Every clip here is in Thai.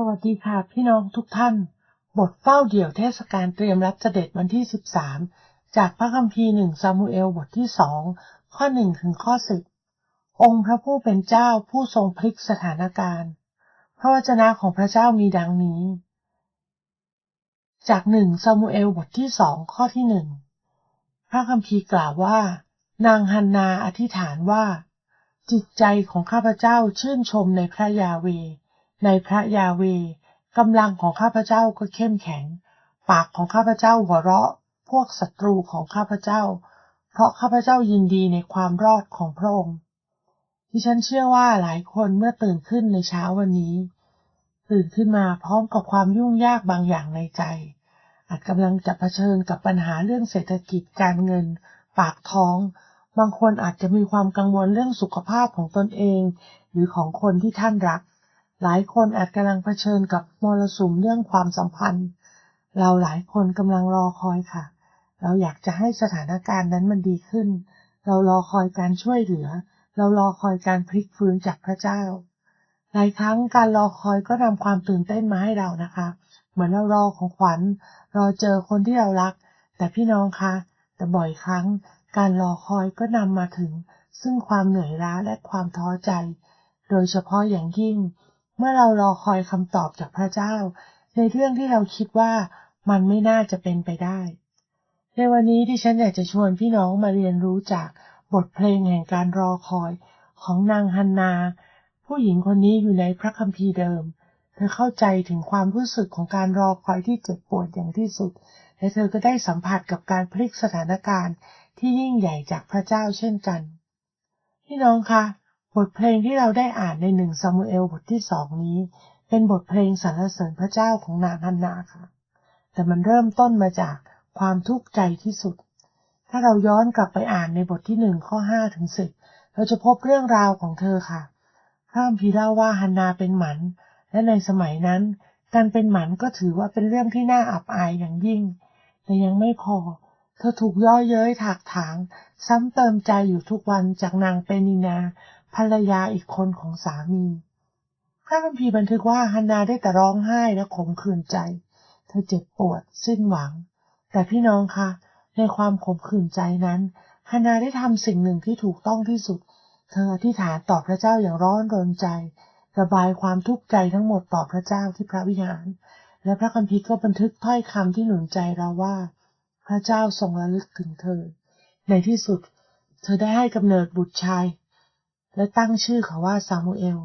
สวัสดีค่ะพี่น้องทุกท่าน บทเฝ้าเดี่ยวเทศกาลเตรียมรับเสด็จวันที่ 13 จากพระคัมภีร์หนึ่งซามูเอลบทที่สองข้อหนึ่งถึงข้อสิบองค์พระผู้เป็นเจ้าผู้ทรงพลิกสถานการณ์ พระวจนะของพระเจ้ามีดังนี้ จากหนึ่งซามูเอลบทที่สองข้อที่หนึ่งพระคัมภีร์กล่าวว่า นางฮันนาอธิษฐานว่า จิตใจของข้าพเจ้าชื่นชมในพระยาเว ในพระยาเวกำลังของข้าพเจ้าก็เข้มแข็ง ปากของข้าพเจ้าหัวเราะ พวกศัตรูของข้าพเจ้า เพราะข้าพเจ้ายินดีในความรอดของพระองค์ที่ฉันเชื่อว่าหลายคนเมื่อตื่นขึ้นในเช้าวันนี้ ตื่นขึ้นมาพร้อมกับความยุ่งยากบางอย่างในใจ อาจกำลังจะเผชิญกับปัญหาเรื่องเศรษฐกิจการเงิน ปากท้อง บางคนอาจจะมีความกังวลเรื่องสุขภาพของตนเอง หรือของคนที่ท่านรัก หลายคนอาจกำลังเผชิญกับมรสุมเรื่องความสัมพันธ์ เราหลายคนกำลังรอคอยค่ะ เราอยากจะให้สถานการณ์นั้นมันดีขึ้น เรารอคอยการช่วยเหลือ เรารอคอยการพลิกฟื้นจากพระเจ้า หลายครั้งการรอคอยก็นำความตื่นเต้นมาให้เรานะคะ เหมือนเรารอของขวัญ รอเจอคนที่เรารัก แต่พี่น้องคะแต่บ่อยครั้ง การรอคอยก็นำมาถึง ซึ่งความเหนื่อยล้าและความท้อใจ โดยเฉพาะอย่างยิ่ง เมื่อเรารอคอยคำตอบจากพระเจ้า ในเรื่องที่เราคิดว่ามันไม่น่าจะเป็นไปได้ ในวันนี้ที่ฉันอยากจะชวนพี่น้องมาเรียนรู้จากบทเพลงแห่งการรอคอยของนางฮันนา ผู้หญิงคนนี้อยู่ในพระคัมภีร์เดิม เธอเข้าใจถึงความรู้สึกของการรอคอยที่เจ็บปวดอย่างที่สุด และเธอก็ได้สัมผัสกับการพลิกสถานการณ์ที่ยิ่งใหญ่จากพระเจ้าเช่นกัน พี่น้องคะ บทเพลงที่เราได้อ่านในหนึ่งซามูเอลบทที่สองนี้ เป็นบทเพลงสรรเสริญพระเจ้าของนางฮันนาค่ะ แต่มันเริ่มต้นมาจากความทุกข์ใจที่สุด ถ้าเราย้อนกลับไปอ่านในบทที่หนึ่งข้อห้าถึงสิบเราจะพบเรื่องราวของเธอค่ะพระคัมภีร์เล่าว่าฮันนาเป็นหมัน และในสมัยนั้น การเป็นหมันก็ถือว่าเป็นเรื่องที่น่าอับอายอย่างยิ่ง แต่ยังไม่พอ เธอถูกย่อเย้ยถากถาง ซ้ำเติมใจอยู่ทุกวันจากนางเปนินา ภรรยาอีกคนของสามีพระคัมภีร์บันทึกว่าฮันนาได้แต่ร้องไห้และขมขื่นใจ เธอเจ็บปวดสิ้นหวัง แต่พี่น้องคะในความขมขื่นใจนั้นฮานาได้ทำสิ่งหนึ่งที่ถูกต้องที่สุด เธออธิษฐานต่อพระเจ้าอย่างร้อนรนใจ ระบายความทุกข์ใจทั้งหมดต่อพระเจ้าที่พระวิหาร และพระคัมภีร์ก็บันทึกถ้อยคำที่หนุนใจเราว่า พระเจ้าทรงระลึกถึงเธอ ในที่สุด เธอได้ให้กำเนิดบุตรชาย และตั้งชื่อเขาว่าซามูเอล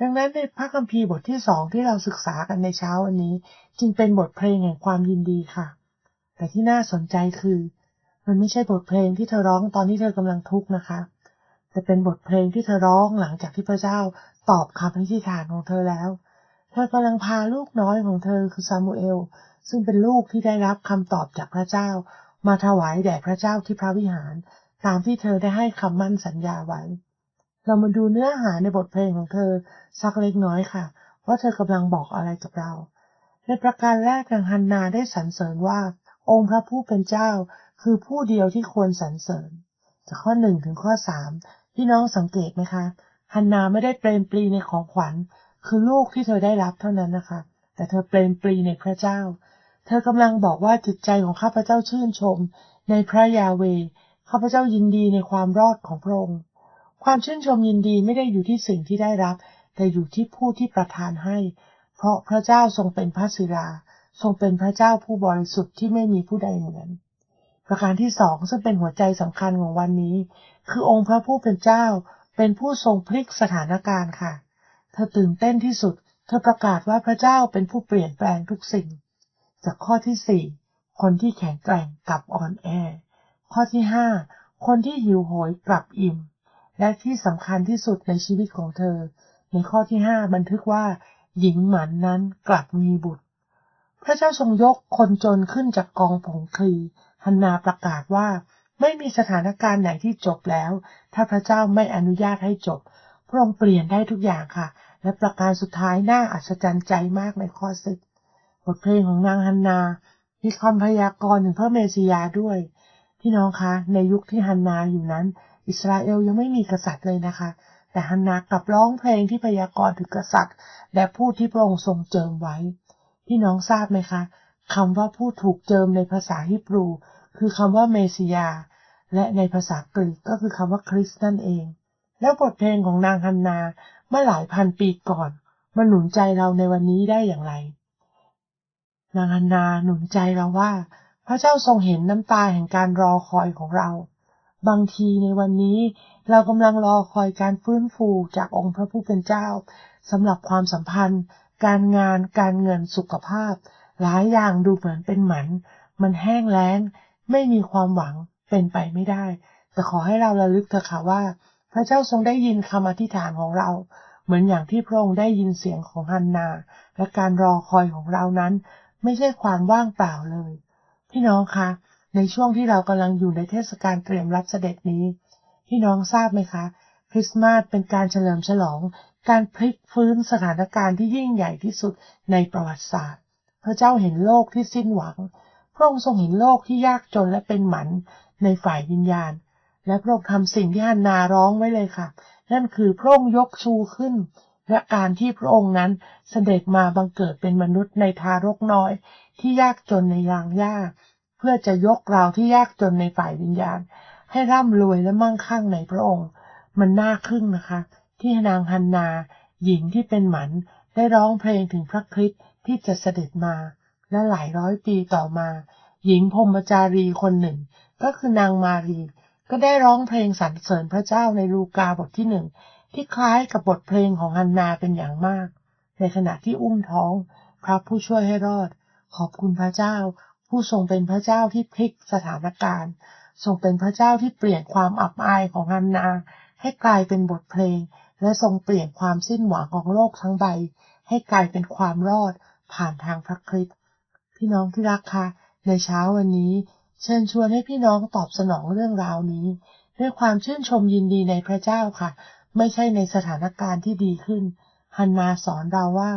ดังนั้นในพระคัมภีร์บทที่สองที่เราศึกษากันในเช้าวันนี้ จึงเป็นบทเพลงแห่งความยินดีค่ะ แต่ที่น่าสนใจคือ มันไม่ใช่บทเพลงที่เธอร้องตอนที่เธอกำลังทุกข์นะคะ แต่เป็นบทเพลงที่เธอร้องหลังจากที่พระเจ้าตอบคำอธิษฐานของเธอแล้ว เธอกำลังพาลูกน้อยของเธอคือซามูเอล ซึ่งเป็นลูกที่ได้รับคำตอบจากพระเจ้า มาถวายแด่พระเจ้าที่พระวิหาร ตามที่เธอได้ให้คำมั่นสัญญาไว้ เรามาดูเนื้อหาในบทเพลงของเธอสักเล็กน้อยค่ะ ว่าเธอกำลังบอกอะไรกับเรา ในประการแรกนางฮันนาได้สรรเสริญว่า องค์พระผู้เป็นเจ้า คือผู้เดียวที่ควรสรรเสริญ จากข้อหนึ่งถึงข้อสามพี่น้องสังเกตไหมคะฮันนาไม่ได้เปรมปรีในของขวัญ คือลูกที่เธอได้รับเท่านั้นนะคะ แต่เธอเปรมปรีในพระเจ้า เธอกำลังบอกว่าจิตใจของข้าพเจ้าชื่นชม ในพระยาเวข้าพเจ้ายินดีในความรอดของพระองค์ ความชื่นชมยินดีไม่ได้อยู่ที่สิ่งที่ได้รับ แต่อยู่ที่ผู้ที่ประทานให้ เพราะพระเจ้าทรงเป็นพระศิลาทรงเป็นพระเจ้าผู้บริสุทธิ์ที่ไม่มีผู้ใดเหมือน ประการที่สองซึ่งเป็นหัวใจสำคัญของวันนี้ คือองค์พระผู้เป็นเจ้า เป็นผู้ทรงพลิกสถานการณ์ค่ะ เธอตื่นเต้นที่สุด เธอประกาศว่าพระเจ้าเป็นผู้เปลี่ยนแปลงทุกสิ่ง จากข้อที่สี่คนที่แข็งแกร่งกลับอ่อนแอ ข้อที่ห้าคนที่หิวโหยกลับอิ่ม และที่สำคัญที่สุดในชีวิตของเธอ ในข้อที่ห้าบันทึกว่า หญิงหมันนั้นกลับมีบุตร พระเจ้าทรงยกคนจนขึ้นจากกองผงคลีฮันนาประกาศว่า ไม่มีสถานการณ์ไหนที่จบแล้ว ถ้าพระเจ้าไม่อนุญาตให้จบ พระองค์เปลี่ยนได้ทุกอย่างค่ะ และประการสุดท้ายน่าอัศจรรย์ใจมากในข้อสิบบทเพลงของนางฮันนามีคำพยากรณ์ถึงพระเมสสิยาด้วย พี่น้องคะ ในยุคที่ฮันนาอยู่นั้น อิสราเอลยังไม่มีกษัตริย์เลยนะคะ แต่ฮันนากลับร้องเพลงที่พยากรณ์ถึงกษัตริย์ และผู้ที่พระองค์ทรงเจิมไว้ พี่น้องทราบไหมคะคำว่าผู้ถูกเจิมในภาษาฮิบรู คือคำว่าเมสิยา และในภาษากรีกก็คือคำว่าคริสต์นั่นเอง แล้วบทเพลงของนางฮันนาเมื่อหลายพันปีก่อนมาหนุนใจเราในวันนี้ได้อย่างไร นางฮันนาหนุนใจเราว่า พระเจ้าทรงเห็นน้ำตาแห่งการรอคอยของเรา บางทีในวันนี้เรากำลังรอคอยการฟื้นฟูจากองค์พระผู้เป็นเจ้าสำหรับความสัมพันธ์ การงานการเงินสุขภาพ หลายอย่างดูเหมือนเป็นหมัน มันแห้งแล้ง ไม่มีความหวังเป็นไปไม่ได้ แต่ขอให้เราระลึกเถอะค่ะว่า พระเจ้าทรงได้ยินคำอธิษฐานของเรา เหมือนอย่างที่พระองค์ได้ยินเสียงของฮันนา และการรอคอยของเรานั้น ไม่ใช่ความว่างเปล่าเลย พี่น้องคะ ในช่วงที่เรากำลังอยู่ในเทศกาลเตรียมรับเสด็จนี้ พี่น้องทราบไหมคะ คริสต์มาสเป็นการเฉลิมฉลอง การพลิกฟื้นสถานการณ์ที่ยิ่งใหญ่ที่สุดในประวัติศาสตร์ พระเจ้าเห็นโลกที่สิ้นหวัง พระองค์ทรงเห็นโลกที่ยากจนและเป็นหมันในฝ่ายวิญญาณ และพระองค์ทำสิ่งที่ฮันนาร้องไว้เลยค่ะ นั่นคือพระองค์ยกชูขึ้น และการที่พระองค์นั้นเสด็จมาบังเกิดเป็นมนุษย์ในทารกน้อยที่ยากจนในยางยาก เพื่อจะยกเราที่ยากจนในฝ่ายวิญญาณ ให้ร่ำรวยและมั่งคั่งในพระองค์ มันน่าคึ่งนะคะ ที่นางฮันนา หญิงที่เป็นหมันได้ร้องเพลงถึงพระคริสต์ที่จะเสด็จมา และหลายร้อยปีต่อมา หญิงพรมจารีคนหนึ่ง ก็คือนางมารี ก็ได้ร้องเพลงสรรเสริญพระเจ้าในลูกาบทที่หนึ่งที่คล้ายกับบทเพลงของฮันนาเป็นอย่างมาก ในขณะที่อุ้มท้องพระผู้ช่วยให้รอด ขอบคุณพระเจ้า ผู้ทรงเป็นพระเจ้าที่พลิกสถานการณ์ ทรงเป็นพระเจ้าที่เปลี่ยนความอับอายของฮันนา ให้กลายเป็นบทเพลง และทรงเปลี่ยนความสิ้นหวังของโลกทั้งใบ ให้กลายเป็นความรอดผ่านทางพระคริสต์พี่น้องที่รักคะในเช้าวันนี้ เชิญชวนให้พี่น้องตอบสนองเรื่องราวนี้ ด้วยความชื่นชมยินดีในพระเจ้าค่ะ ไม่ใช่ในสถานการณ์ที่ดีขึ้นฮันนาสอนเราว่า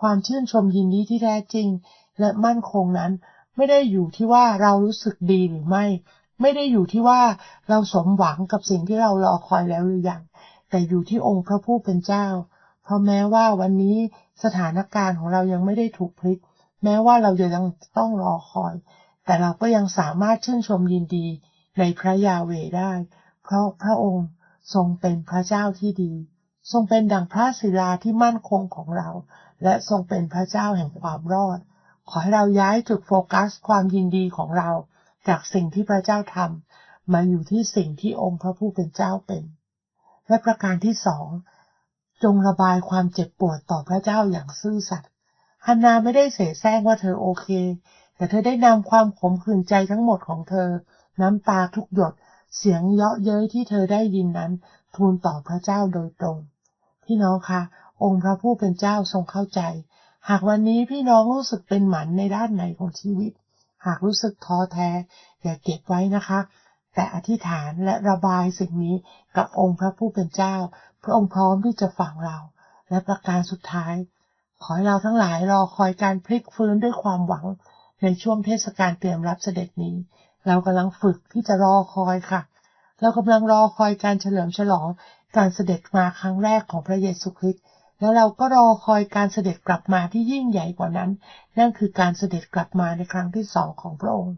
ความชื่นชมยินดีที่แท้จริง และมั่นคงนั้น ไม่ได้อยู่ที่ว่าเรารู้สึกดีหรือไม่ ไม่ได้อยู่ที่ว่าเราสมหวังกับสิ่งที่เรารอคอยแล้วหรือยัง แต่อยู่ที่องค์พระผู้เป็นเจ้า เพราะแม้ว่าวันนี้สถานการณ์ของเรายังไม่ได้ถูกพลิก แม้ว่าเราจะยังต้องรอคอย แต่เราก็ยังสามารถชื่นชมยินดีในพระยาเวได้ เพราะพระองค์ทรงเป็นพระเจ้าที่ดี ทรงเป็นดังพระศิลาที่มั่นคงของเรา และทรงเป็นพระเจ้าแห่งความรอด ขอให้เราย้ายจุดโฟกัสความยินดีของเรา จากสิ่งที่พระเจ้าทำมาอยู่ที่สิ่งที่องค์พระผู้เป็นเจ้าเป็น และประการที่สองจงระบายความเจ็บปวดต่อพระเจ้าอย่างซื่อสัตย์ฮันนาไม่ได้เสแสร้งว่าเธอโอเค แต่เธอได้นำความขมขื่นใจทั้งหมดของเธอ น้ำตาทุกหยด เสียงเยาะเย้ยที่เธอได้ยินนั้น ทูลต่อพระเจ้าโดยตรง พี่น้องคะ องค์พระผู้เป็นเจ้าทรงเข้าใจ หากวันนี้พี่น้องรู้สึกเป็นหมันในด้านไหนของชีวิต หากรู้สึกท้อแท้ อย่าเก็บไว้นะคะ แต่อธิษฐานและระบายสิ่งนี้กับองค์พระผู้เป็นเจ้า พระองค์พร้อมที่จะฟังเรา และประการสุดท้าย ขอให้เราทั้งหลายรอคอยการพลิกฟื้นด้วยความหวัง ในช่วงเทศกาลเตรียมรับเสด็จนี้ เรากำลังฝึกที่จะรอคอยค่ะ เรากำลังรอคอยการเฉลิมฉลองการเสด็จมาครั้งแรกของพระเยซูคริสต์ แล้วเราก็รอคอยการเสด็จกลับมาที่ยิ่งใหญ่กว่านั้น นั่นคือการเสด็จกลับมาในครั้งที่สองของพระองค์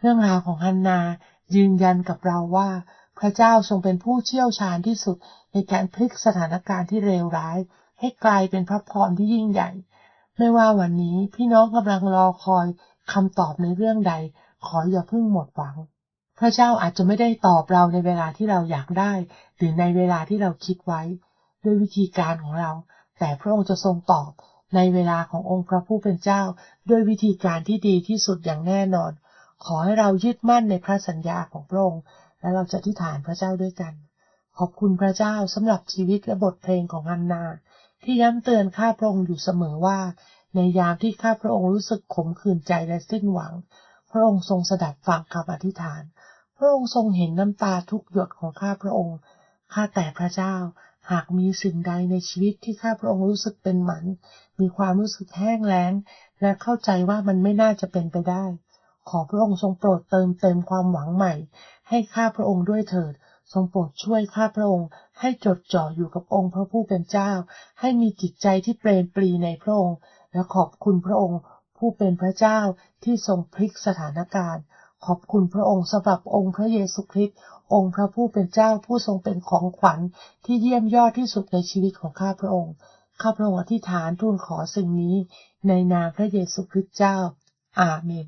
เรื่องราวของฮันนายืนยันกับเราว่า พระเจ้าทรงเป็นผู้เชี่ยวชาญที่สุดในการพลิกสถานการณ์ที่เลวร้าย ให้กลายเป็นพระพรที่ยิ่งใหญ่ ไม่ว่าวันนี้พี่น้องกำลังรอคอยคำตอบในเรื่องใด ขออย่าเพิ่งหมดหวัง พระเจ้าอาจจะไม่ได้ตอบเราในเวลาที่เราอยากได้ หรือในเวลาที่เราคิดไว้ ด้วยวิธีการของเรา แต่พระองค์จะทรงตอบในเวลาขององค์พระผู้เป็นเจ้า ด้วยวิธีการที่ดีที่สุดอย่างแน่นอน ขอให้เรายึดมั่นในพระสัญญาของพระองค์ และเราจะที่ฐานพระเจ้าด้วยกัน ขอบคุณพระเจ้าสำหรับชีวิตและบทเพลงของฮันนา ที่ย้ำเตือนข้าพระองค์อยู่เสมอว่า ในยามที่ข้าพระองค์รู้สึกขมขื่นใจและสิ้นหวัง พระองค์ทรงสดับฟังคำอธิษฐาน พระองค์ทรงเห็นน้ำตาทุกหยดของข้าพระองค์ข้าแต่พระเจ้า หากมีสิ่งใดในชีวิตที่ข้าพระองค์รู้สึกเป็นหมัน มีความรู้สึกแห้งแล้ง และเข้าใจว่ามันไม่น่าจะเป็นไปได้ ขอพระองค์ทรงโปรดเติมเต็มความหวังใหม่ ให้ข้าพระองค์ด้วยเถิด ทรงโปรดช่วยข้าพระองค์ ให้จดจ่ออยู่กับองค์พระผู้เป็นเจ้า ให้มีจิตใจที่เปรมปรีในพระองค์ และขอบคุณพระองค์ ผู้เป็นพระเจ้าที่ทรงพลิกสถานการณ์ ขอบคุณพระองค์สำหรับองค์พระเยซูคริสต์องค์พระผู้เป็นเจ้าผู้ทรงเป็นของขวัญที่เยี่ยมยอดที่สุดในชีวิตของข้าพระองค์ ข้าพระองค์อธิษฐานทูลขอสิ่งนี้ในนามพระเยซูคริสต์เจ้า อาเมน